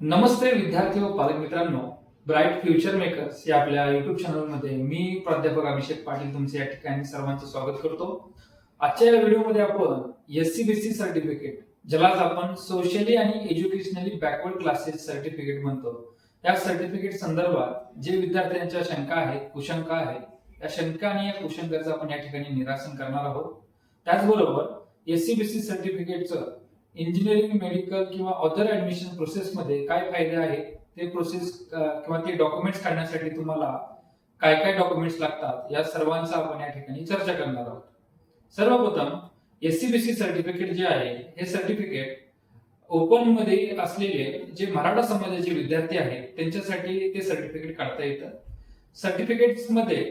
नमस्ते विद्यार्थी व पालक मित्रांनो ब्राईट फ्युचर मेकर्स या आपल्या युट्यूब चॅनलमध्ये मी प्राध्यापक अभिषेक पाटील तुमचे या ठिकाणी सर्वांचं स्वागत करतो. आजच्या या व्हिडिओमध्ये आपण S C B C certificate ज्याला आपण सोशली आणि एज्युकेशनली बॅकवर्ड क्लासेस सर्टिफिकेट म्हणतो. या सर्टिफिकेट संदर्भात जे विद्यार्थ्यांच्या शंका आहेत कुशंका आहेत त्या शंका आणि या कुशंकाचं आपण या ठिकाणी निरासन करणार आहोत. त्याचबरोबर एस सी बी सी सर्टिफिकेटचं इंजिनिअरिंग मेडिकल किंवा अदर ऍडमिशन प्रोसेसमध्ये काय फायदे आहेत? ते प्रोसेस किंवा ते डॉक्युमेंट्स काढण्यासाठी तुम्हाला काय काय डॉक्युमेंट्स लागतात? या सर्वांचा आपण या ठिकाणी चर्चा करणार आहोत. सर्वप्रथम S C B C certificate जे आहे हे सर्टिफिकेट ओपनमध्ये असलेले जे मराठा समाजाचे विद्यार्थी आहेत त्यांच्यासाठी ते सर्टिफिकेट काढता येतं. सर्टिफिकेटमध्ये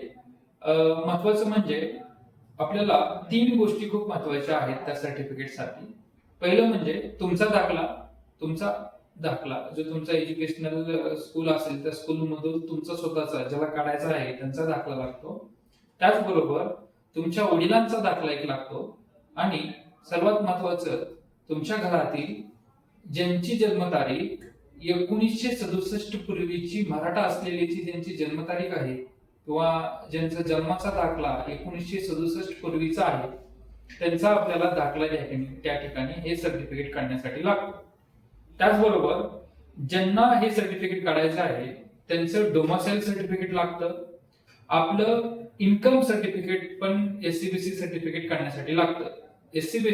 महत्वाचं म्हणजे आपल्याला तीन गोष्टी खूप महत्त्वाच्या आहेत त्या सर्टिफिकेटसाठी पहिलं म्हणजे तुमचा दाखला तुमचा दाखला जो तुमचा एज्युकेशनल स्कूल असेल त्या स्कूल मधून तुमचा स्वतःचा ज्याला काढायचा आहे त्यांचा दाखला लागतो. त्याचबरोबर तुमच्या वडिलांचा दाखला एक लागतो. आणि सर्वात महत्वाचं तुमच्या घरातील ज्यांची जन्मतारीख एकोणीसशे सदुसष्ट पूर्वीची मराठा असलेली जी ज्यांची जन्मतारीख आहे किंवा ज्यांचा जन्माचा दाखला एकोणीसशे सदुसष्ट पूर्वीचा आहे त्यांचा आपल्याला दाखला त्या ठिकाणी त्या ठिकाणी हे सर्टिफिकेट काढण्यासाठी लागतं. त्याचबरोबर ज्यांना हे सर्टिफिकेट काढायचं आहे त्यांचं डोमासाईल सर्टिफिकेट लागतं. आपलं इन्कम सर्टिफिकेट पण S C B C certificate काढण्यासाठी लागतं. एस सी बी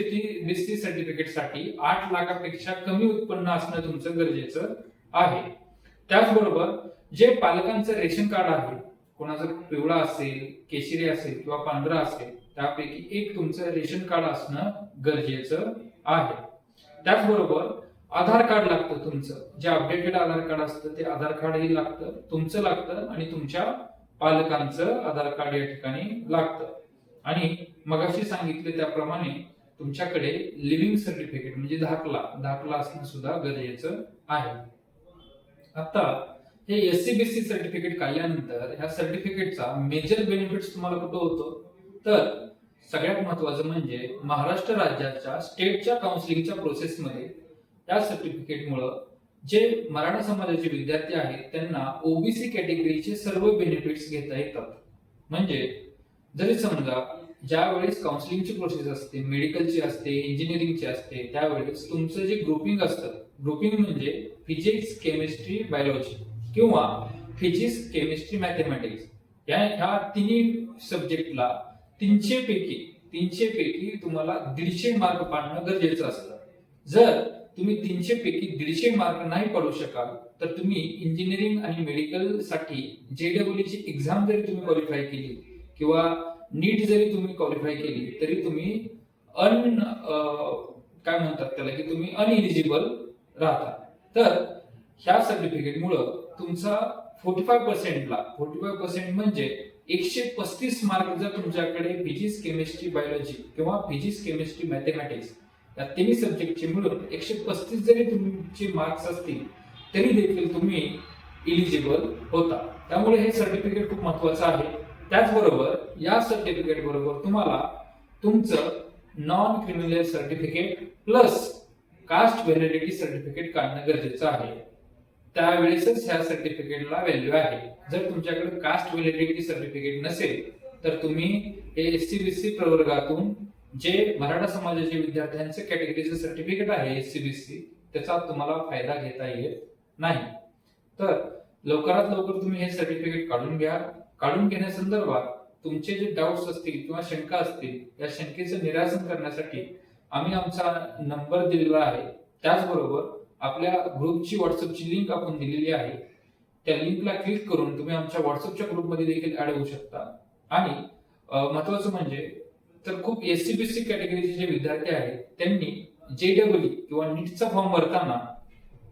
सी सर्टिफिकेटसाठी सर्टिफिकेटसाठी आठ लाखापेक्षा कमी उत्पन्न असणं तुमचं गरजेचं आहे. त्याचबरोबर जे पालकांचं रेशन कार्ड आहे कोणाचं पिवळा असेल केशरी असेल किंवा पांढरा असेल त्यापैकी एक तुमचं रेशन कार्ड असणं गरजेचं आहे. त्याचबरोबर आधार कार्ड लागतं तुमचं. जे अपडेटेड आधार कार्ड असतं ते आधार कार्डही लागतं. तुमचं लागतं आणि तुमच्या पालकांचं आधार कार्ड या ठिकाणी लागतं. आणि मगाशी सांगितले त्याप्रमाणे तुमच्याकडे लिव्हिंग सर्टिफिकेट म्हणजे दाखला दाखला असणं सुद्धा गरजेचं आहे. आता हे एससीबीसी सर्टिफिकेट काढल्यानंतर ह्या सर्टिफिकेटचा मेजर बेनिफिट्स तुम्हाला कुठं होतो? तर सगळ्यात महत्वाचं म्हणजे महाराष्ट्र राज्याच्या स्टेटच्या काउन्सिलिंगच्या प्रोसेसमध्ये त्या सर्टिफिकेटमुळं जे मराठा समाजाचे विद्यार्थी आहेत त्यांना ओबीसी कॅटेगरीचे सर्व बेनिफिट्स घेता येतात. म्हणजे जरी समजा ज्या वेळेस काउन्सिलिंगची प्रोसेस असते मेडिकलची असते इंजिनिअरिंगची असते त्यावेळेस तुमचं जे ग्रुपिंग असतं ग्रुपिंग म्हणजे फिजिक्स केमिस्ट्री बायोलॉजी किंवा फिजिक्स केमिस्ट्री मॅथमॅटिक्स या ह्या तिन्ही सब्जेक्टला तीनशे पैकी तीनशे पैकी तुम्हाला दीडशे मार्क पाडणं गरजेचं असतं. जर तुम्ही तीनशे पैकी दीडशे मार्क नाही पडू शकाल तर तुम्ही इंजिनिअरिंग आणि मेडिकलसाठी जेडब्ल्यूची एक्झाम जरी तुम्ही क्वालिफाय केली किंवा नीट जरी तुम्ही क्वालिफाय केली तरी तुम्ही अन काय म्हणतात त्याला की तुम्ही अनइलिजिबल राहता. तर ह्या सर्टिफिकेटमुळं तुमचा फोर्टी फाय पर्सेंटला फोर्टी फाय पर्सेंट म्हणजे एकशे पस्तीस मार्क जर तुमच्याकडे फिजिक्स केमिस्ट्री बायोलॉजी किंवा फिजिक्स केमिस्ट्री मॅथमॅटिक्स या तिन्ही सब्जेक्टचे मिळून एकशे पस्तीस जरी तुमचे मार्क्स असतील तरी देखील तुम्ही इलिजिबल होता. त्यामुळे हे सर्टिफिकेट खूप महत्वाचं आहे. त्याचबरोबर या सर्टिफिकेट बरोबर तुम्हाला तुमचं non criminal certificate plus caste validity certificate काढणं गरजेचं आहे. त्यावेळेसच ह्या सर्टिफिकेटला व्हॅल्यू आहे. जर तुमच्याकडे कास्ट व्हॅलिडिटी सर्टिफिकेट नसेल तर तुम्ही हे एस सी बी सी प्रवर्गातून जे मराठा समाजाचे विद्यार्थ्यांचे कॅटेगरीचे सर्टिफिकेट आहे एस सी बी सी त्याचा तुम्हाला फायदा घेता येत नाही. तर लवकरात लवकर तुम्ही हे सर्टिफिकेट काढून घ्या. काढून घेण्यासंदर्भात तुमचे जे डाऊट्स असतील किंवा शंका असतील या शंकेचं निरासन करण्यासाठी आम्ही आमचा नंबर दिलेला आहे. त्याचबरोबर आपल्या ग्रुपची व्हॉट्सअपची लिंक आपण दिलेली आहे. त्या लिंकला क्लिक करून तुम्ही आमच्या व्हॉट्सअपच्या ग्रुपमध्ये देखील ऍड होऊ शकता. आणि महत्वाचं म्हणजे तर खूप एस सी बी सी कॅटेगरीचे जे विद्यार्थी आहेत त्यांनी जे डब्ल्यू किंवा नीटचा फॉर्म भरताना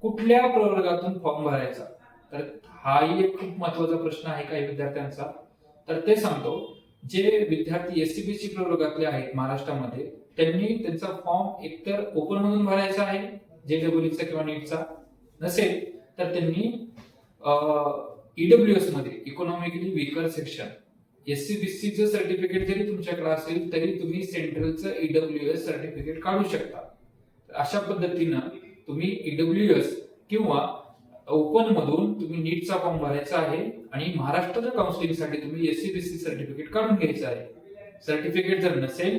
कुठल्या प्रवर्गातून फॉर्म भरायचा? तर हाही एक खूप महत्त्वाचा प्रश्न आहे काही विद्यार्थ्यांचा. तर ते सांगतो जे विद्यार्थी एस सी बी सी प्रवर्गातले आहेत महाराष्ट्रामध्ये त्यांनी त्यांचा फॉर्म एकतर ओपन मधून भरायचा आहे जे डब्ल्यूचा किंवा नीटचा नसेल तर त्यांनी ईडब्ल्यू एसमध्ये economically weaker section S C B सीचं सर्टिफिकेट जरी तुमच्याकडे असेल तरी तुम्ही सेंट्रलचं ईडब्ल्यू एस सर्टिफिकेट काढू शकता. अशा पद्धतीनं तुम्ही ईडब्ल्यू एस किंवा ओपन मधून तुम्ही नीटचा फॉर्म भरायचा आहे आणि महाराष्ट्राच्या काउन्सिलिंगसाठी तुम्ही S C B C certificate काढून घ्यायचं आहे. सर्टिफिकेट जर नसेल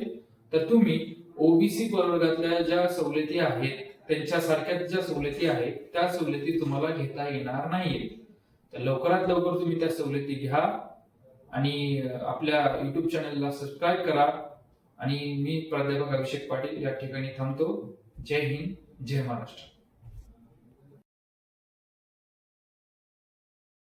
तर तुम्ही ओबीसी प्रवर्गातल्या ज्या सवलती आहेत त्यांच्यासारख्याच ज्या सवलती आहेत त्या सवलती तुम्हाला घेता येणार नाहीये तर लवकरात लवकर तुम्ही त्या सवलती घ्या आणि आपल्या युट्यूब चॅनलला सबस्क्राईब करा. आणि मी प्राध्यापक अभिषेक पाटील या ठिकाणी थांबतो. जय हिंद जय महाराष्ट्र.